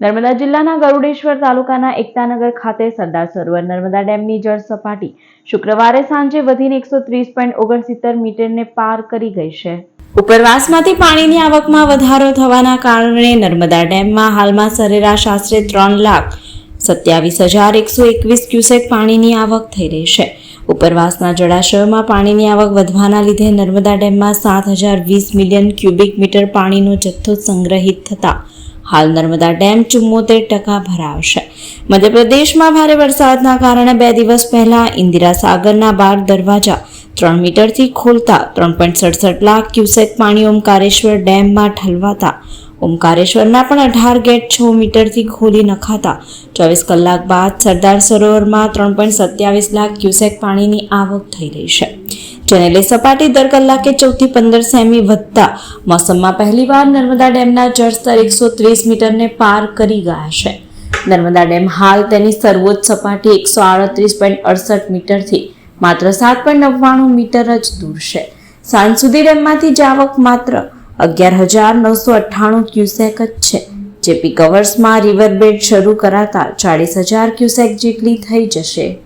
નર્મદા જિલ્લાના ગરુડેશ્વર તાલુકાના એકતાનગર ખાતે સરદાર સરોવર નર્મદા ડેમની જળ સપાટી શુક્રવારે સાંજે વધીને એકસો ત્રીસ પોઈન્ટ ઓગણસિત્તેર મીટરને પાર કરી ગઈ છે. ઉપરવાસમાંથી પાણીની આવકમાં વધારો થવાના કારણે નર્મદા ડેમમાં હાલમાં સરેરાશ આશરે ત્રણ લાખ સત્યાવીસ હજાર એકસો એકવીસ ક્યુસેક પાણીની આવક થઈ રહી છે. ઉપરવાસના જળાશયોમાં પાણીની આવક વધવાના લીધે નર્મદા ડેમમાં સાત હજાર વીસ મિલિયન ક્યુબિક મીટર પાણીનો જથ્થો સંગ્રહિત થતા હાલ નર્મદા ડેમ ચુમ્મોતેર ટકા ભરાવશે. મધ્યપ્રદેશમાં ભારે વરસાદના કારણે બે દિવસ પહેલા ઇન્દિરા સાગરના બાર દરવાજા ત્રણ મીટરથી ખોલતા ત્રણ પોઈન્ટ સડસઠ લાખ ક્યુસેક પાણી ઓમકારેશ્વર ડેમમાં ઠલવાતા ઓમકારેશ્વરના પણ અઢાર ગેટ છ મીટરથી ખોલી નખાતા. ચોવીસ કલાક બાદ સરદાર સરોવરમાં ત્રણ પોઈન્ટ સત્યાવીસ લાખ ક્યુસેક પાણીની આવક થઈ રહી છે. જેને લઈ સપાટી દર કલાકે ચૌદથી પંદર સેમી વધતા. મોસમમાં પહેલીવાર નર્મદા ડેમના જળસ્તર એકસો ત્રીસ મીટરને પાર કરી ગયા છે. નર્મદા ડેમ હાલ તેની સર્વોચ્ચ સપાટી એકસો આડત્રીસ પોઈન્ટ અડસઠ મીટરથી માત્ર સાત પોઈન્ટ નવ્વાણું મીટર જ દૂર છે. સાંજ સુધી ડેમમાંથી જ આવક માત્ર અગિયાર હજાર નવસો અઠ્ઠાણું ક્યુસેક જ છે. જે પીકવર્સમાં રિવરબેડ શરૂ કરાતા ચાળીસ હજાર ક્યુસેક જેટલી થઈ જશે.